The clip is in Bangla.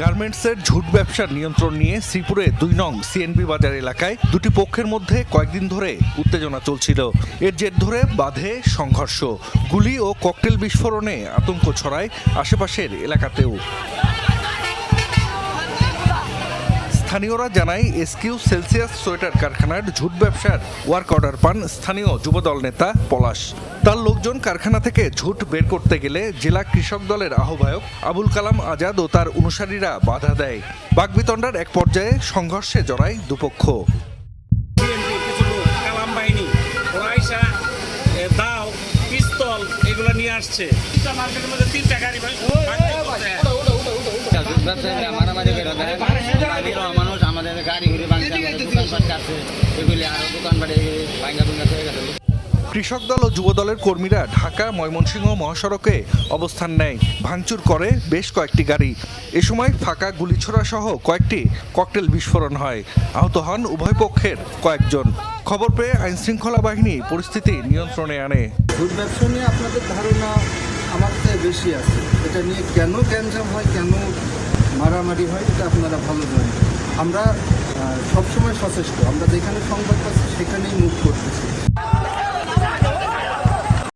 গার্মেন্টসের ঝুট ব্যবসার নিয়ন্ত্রণ নিয়ে শ্রীপুরে দুই নং সিএনবি বাজার এলাকায় দুটি পক্ষের মধ্যে কয়েকদিন ধরে উত্তেজনা চলছিল। এর জের ধরে বাধে সংঘর্ষ। গুলি ও ককটেল বিস্ফোরণে আতঙ্ক ছড়ায় আশেপাশের এলাকাতেও। স্থানীয়রা জানায়, এসকিউ সেলসিয়াস সোয়েটার কারখানার ঝুট ব্যবসার ওয়ার্ক অর্ডার পান স্থানীয় যুবদল নেতা পলাশ। তার লোকজন কারখানা থেকে ঝুট বের করতে গেলে জেলা কৃষক দলের আহ্বায়ক আবুল কালাম আজাদ ও তার অনুসারীরা বাধা দেয়। বাগবিতণ্ডার এক পর্যায়ে সংঘর্ষে জড়ায় দুপক্ষ। দাও, পিস্তল, এগুলো নিয়ে আসছে। তিনটা গাড়ি। কৃষক দল ও যুবদলের কর্মীরা ঢাকা, ময়মনসিংহ মহাসড়কে অবস্থান নেয়। ভাঙচুর করে বেশ কয়েকটি গাড়ি। এ সময় ফাঁকা গুলিছোড়া সহ কয়েকটি ককটেল বিস্ফোরণ হয়। আহত হন উভয় পক্ষের কয়েকজন। খবর পেয়ে আইনশৃঙ্খলা বাহিনী পরিস্থিতি নিয়ন্ত্রণে আনে। আপনাদের ধারণা আমার বেশি আছে। এটা নিয়ে কেন গ্যাঞ্জাম হয়, কেন মারামারি হয়, এটা আপনারা ভালো জানেন। আমরা সবসময় সচেষ্ট। আমরা যেখানে সংবাদ পাচ্ছি, সেখানেই মুখ করতেছি।